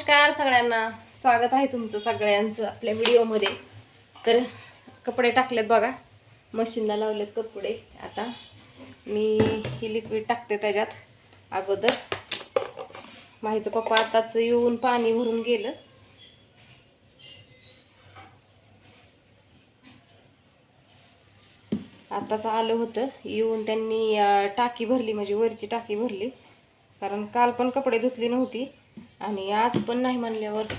नमस्कार सगळ्यांना. स्वागत आहे तुमचं सगळ्यांचं आपल्या व्हिडिओमध्ये. तर कपडे टाकलेत बघा. मशीनला लावलेत कपडे. आता मी ही लिक्विड टाकते त्याच्यात अगोदर. माहीचं पप्पा आताच येऊन पाणी भरून गेलं. आताच आलं होतं. येऊन त्यांनी टाकी भरली म्हणजे वरची टाकी भरली. कारण काल पण कपडे धुतली नव्हती. आणि आज पण नाही म्हणल्यावर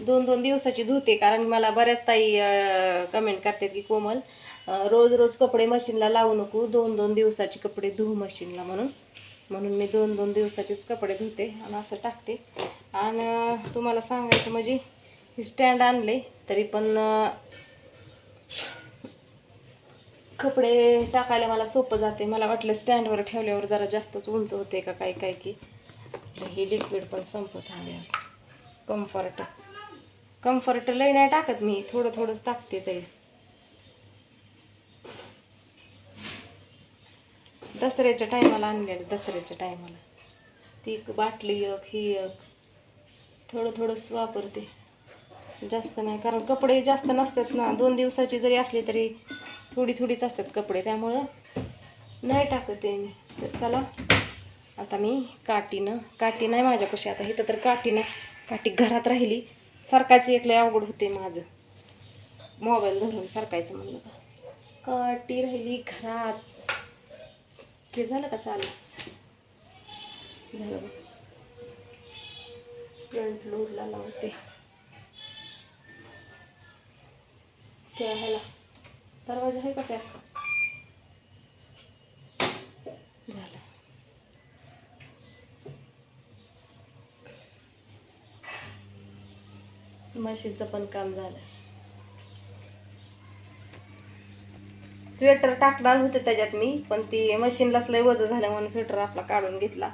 दोन दोन दिवसाची धुते कारण मला बऱ्याच ताई कमेंट करतात की कोमल रोज रोज कपडे मशीनला लावू नको दोन दोन दिवसाचे कपडे धुऊ मशीनला म्हणून. म्हणून मी दोन दोन दिवसाचेच कपडे धुते आणि असं टाकते. आणि तुम्हाला सांगायचं म्हणजे हे स्टँड आणले तरी पण कपडे टाकायला मला सोपं जाते. मला वाटलं स्टँडवर ठेवल्यावर जरा जास्तच उंच होते का काय काय की. हे लिक्विड पण संपत आले कम्फर्ट कम्फर्ट लई नाही टाकत मी. थोडं थोडंच टाकते तरी दसऱ्याच्या टायमाला आणलेलं दसऱ्याच्या टायमाला ती एक बाटली एक ही एक. थोडं थोडंच वापरते. जास्त नाही. कारण कपडे जास्त नसतात ना. दोन दिवसाची जरी असली तरी थोडी थोडीच असतात कपडे. त्यामुळं नाही टाकत आहे मी. तर चला. आता मी काठीनं काठी नाही माझ्यापाशी आता इथं तर काठी नाही काठी घरात राहिली. सरकायचं एक अवघड होते माझं. मोबाईल धरून सरकायचं म्हणलं का काठी राहिली घरात. ते झालं का चालू? झालं फ्रंट लोडला लावते. त्या ह्याला. दरवाजा आहे का त्या झालं मशीनचं पण काम झालं. स्वेटर टाकणार होते त्याच्यात मी पण ती मशीनलाच लय वजन झालं म्हणून स्वेटर आपला काढून घेतला.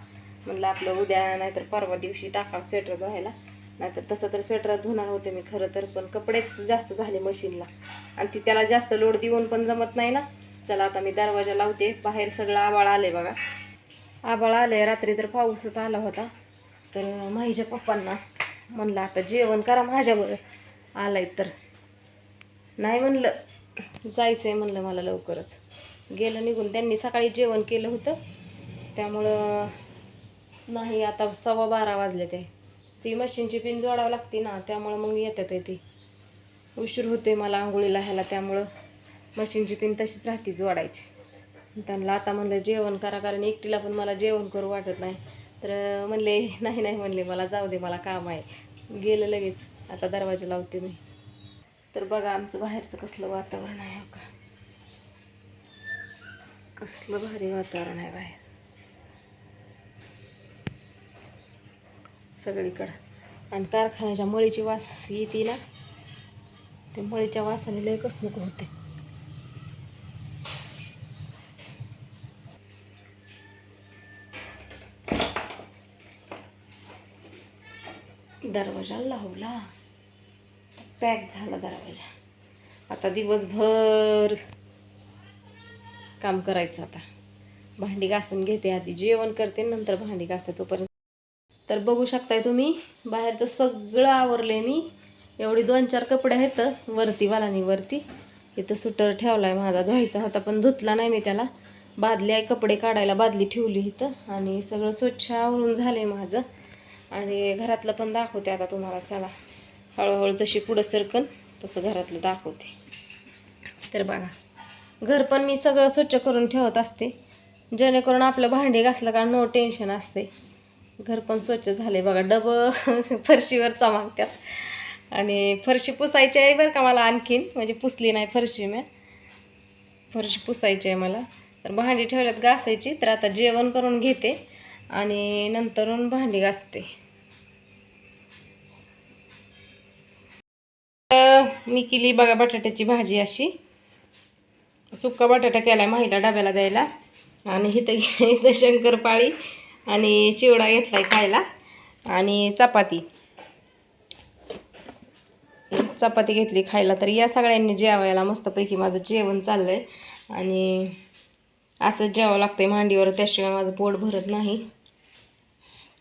म्हणलं आपलं उद्या नाहीतर परवा दिवशी टाकावं स्वेटर धुवायला. नाहीतर तसं तर स्वेटर धुणार होते मी खरं तर पण कपडेच जास्त झाले मशीनला. आणि ती त्याला जास्त लोड देऊन पण जमत नाही ना. चला आता मी दरवाजा लावते बाहेर सगळं आबाळ आले बघा. आबाळ आले रात्री तर पाऊसच आला होता. तर माहीच्या पप्पांना म्हणलं आता जेवण करा माझ्याबरोबर आलाय तर. नाही म्हणलं जायचं आहे म्हणलं मला लवकरच. गेलं निघून त्यांनी सकाळी जेवण केलं होतं. त्यामुळं नाही आता सव्वा बारा वाजले ते. ती मशीनची पिन जोडावं लागते ना त्यामुळं मग येतात आहे ती. उशीर होते मला आंघोळीला ह्याला त्यामुळं मशीनची पिन तशीच राहते जोडायची. त्यांना आता म्हणलं जेवण करा कारण एकटीला पण मला जेवण करू वाटत नाही. तर म्हणले नाही नाही म्हणले मला जाऊ दे मला काम आहे. गेलं लगेच. आता दरवाजा लावते मी. तर बघा आमचं बाहेरचं कसलं वातावरण आहे हो का? कसलं भारी वातावरण आहे बाहेर. सगळीकडं. आणि कारखान्याच्या मळीची वास येते ना? ते मळीच्या वासाने लय कस नको होते. दरवाजा लावला. पॅक झाला दरवाजा. आता दिवसभर काम करायचं आता. भांडी घासून घेते आधी. जेवण करते नंतर भांडी घासते तोपर्यंत. तर बघू शकताय तुम्ही बाहेरचं सगळं आवरलंय मी. एवढी दोन चार कपडे आहेत वरती वालानी वरती. इथं सुटर ठेवला आहे माझा धुवायचा होता पण धुतला नाही मी त्याला. बादली आहे कपडे काढायला बादली ठेवली इथं. आणि सगळं स्वच्छ आवरून आहे माझं. आणि घरातलं पण दाखवते आता तुम्हाला चला. हळूहळू जशी पुढं सरकन तसं घरातलं दाखवते. तर बघा घर पण मी सगळं स्वच्छ करून ठेवत असते. जेणेकरून आपलं भांडे घासलं का नो टेन्शन असते. घर पण स्वच्छ झाले बघा डब फरशीवर चमागत्यात आणि फरशी पुसायची आहे बरं का मला आणखीन म्हणजे पुसली नाही फरशी मी. फरशी पुसायची आहे मला. तर भांडी ठेवल्यात घासायची. तर आता जेवण करून घेते. आणि नंतरून भांडी घासते. मी केली बघा बटाट्याची भाजी अशी. सुक्का बटाटा केला माहिला डब्याला द्यायला. आणि इथं इथं शंकरपाळी आणि चिवडा घेतलाय खायला. आणि चपाती. चपाती घेतली खायला. तर या सगळ्यांनी जेवायला मस्तपैकी माझं जेवण चाललं आहे आणि असंच जेवावं लागतंय मांडीवर. त्याशिवाय माझं पोट भरत नाही.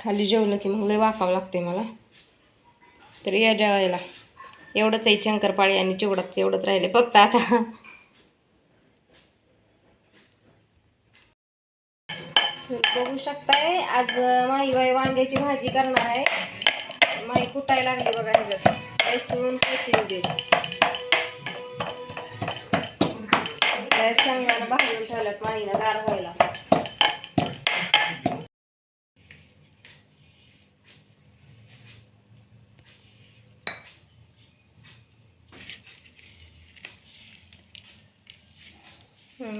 खाली जेवलं की मग लय वाकावं लागते मला. तर या जेवायला. एवढंच आहे शंकरपाळी आणि चिवडाच एवढंच राहिले फक्त आता. बघू शकताय आज माही बाई वांग्याची भाजी करणार आहे. माही कुटायला लागली बघा ह्याच्यात. लसूण कोथिंबीर. त्या भाजून ठेवल्यात माहीला गार व्हायला.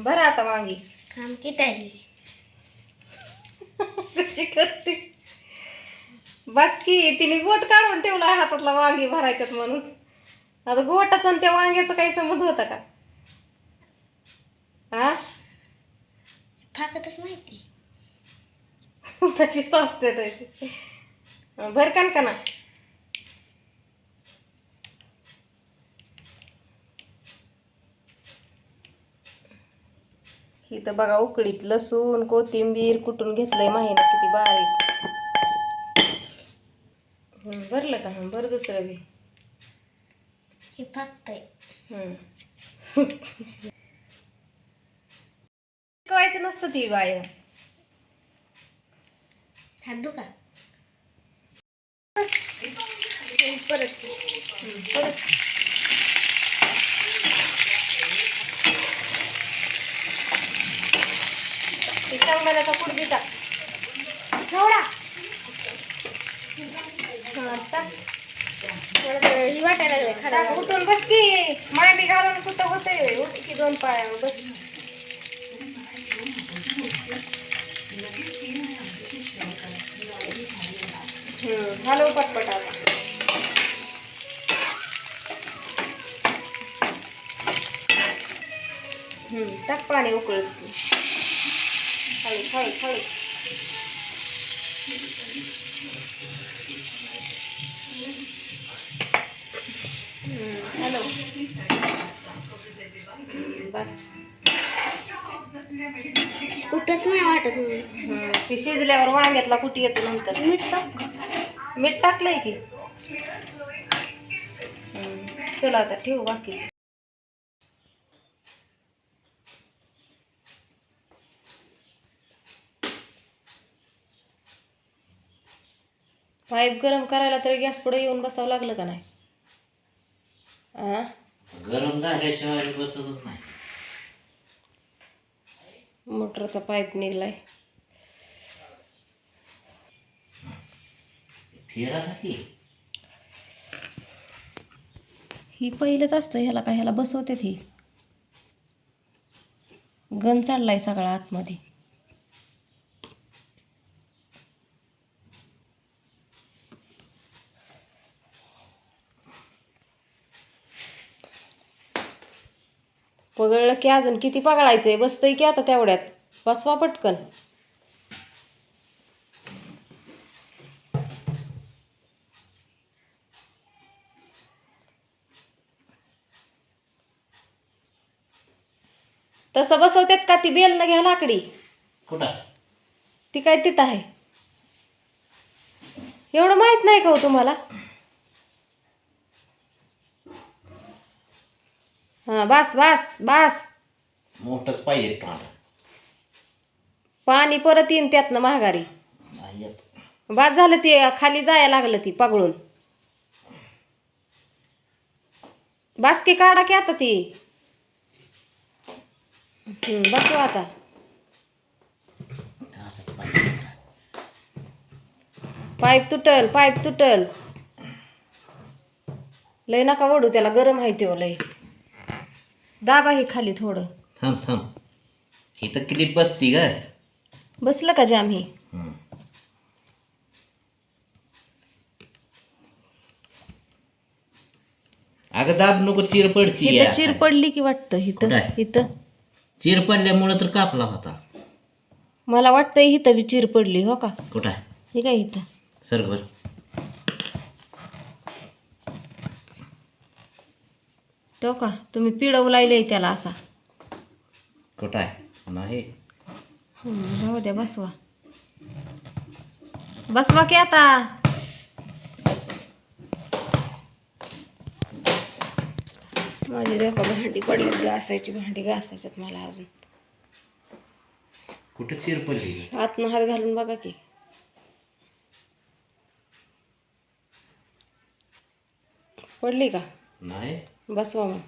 बरं आता वांगी आमची तयारी कशी करते? बस की तिने गोट काढून ठेवला हातातला वांगी भरायच्यात म्हणून. आता गोटाचा आणि त्या वांग्याचा काही संबंध होता का? हा फाकतच माहिती. तशीच असते तशी. भर कान का ना ही तर बघा उकडीत लसूण कोथिंबीर कुटून घेतलंय माहिती किती बारीक. भरलं का? हं, भर दुसरं बी. हे फाकतंय. शिकवायचं नसतं ती बाय. हात दुखा परत. परत ते शेंगदाण्याचा कुट बी टाक थोडा हा, वाटायला खडा टाक, उठून बस की. मांडी घालून कुठं होतंय उठ की दोन पायावर बस हलव पटपट टाक पाणी उकळत. हळू हळू हळू हॅलो बस कुठंच नाही वाटत हम्म, ती शिजल्यावर वांग्यातला कुटी येतो नंतर. मीठ टाक. मीठ टाकलंय की? हम्म, चला आता ठेवू बाकी पाईप गरम करायला तरी गॅस पुढे येऊन बसावं लागलं का नाही? गरम झाल्याशिवाय बसतच नाही. मोटरचा पाईप निघलाय. फिरा की. ही पहिलंच असतं ह्याला काय ह्याला बसवतात ही. गन चाललाय सगळा आतमध्ये. पगळलं की अजून किती पगळायचंय? बसतंय की आता तेवढ्यात. बसवा पटकन. तसं बसवतात का ती बेल न घ्या लाकडी? कुठं? ती काय तिथं आहे. एवढं माहीत नाही का हो तुम्हाला? हां बास बास बास. मोठंच पाहिजे पाणी परत येईन त्यातनं महागारी नाही येत. बाद झालं ते खाली जायला लागलं ती पगळून बासकी काढा की आता ती. बसवा आता. असंच पाहिजे. पाईप तुटल पाईप तुटल. लय नका ओढू त्याला गरम आहे ते लय. दाबा ही खाली थोडं. थांब थांब. ही तर क्लिप बसती ग. बसलं का जाम ही? हम्म. अगं दाब नको चिर पडती इथं चिर पडली की वाटतं इथं आहे? इथं. चिर पडल्यामुळं तर कापला होता. मला वाटतं इथं बी चिर पडली हो का? कुठं आहे? हे काय इथं? सरभर तो का? तुम्ही पिळवू लायले त्याला असा. कुठं आहे? नाही. राहू द्या बसवा. बसवा की आता. माझी जेव्हा भांडी पडली घासायची भांडी घासायच्यात मला अजून. कुठं चिर पडली आतनं हात घालून बघा की. पडली का? नाही. बसवा मग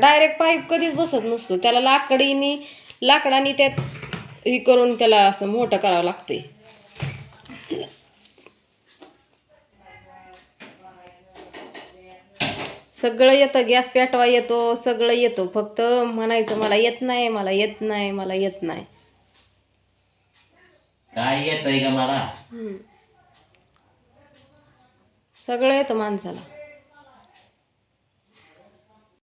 डायरेक्ट पाईप कधीच बसत नसतो. त्याला लाकडीनी लाकडाने त्यात हे करून त्याला असं मोठं करावं लागतंय सगळं येतं गॅस पेटवा येतो सगळं येतो. फक्त म्हणायचं मला येत नाही मला येत नाही मला येत नाही. काय येत आहे का मला. सगळे येतं माणसाला.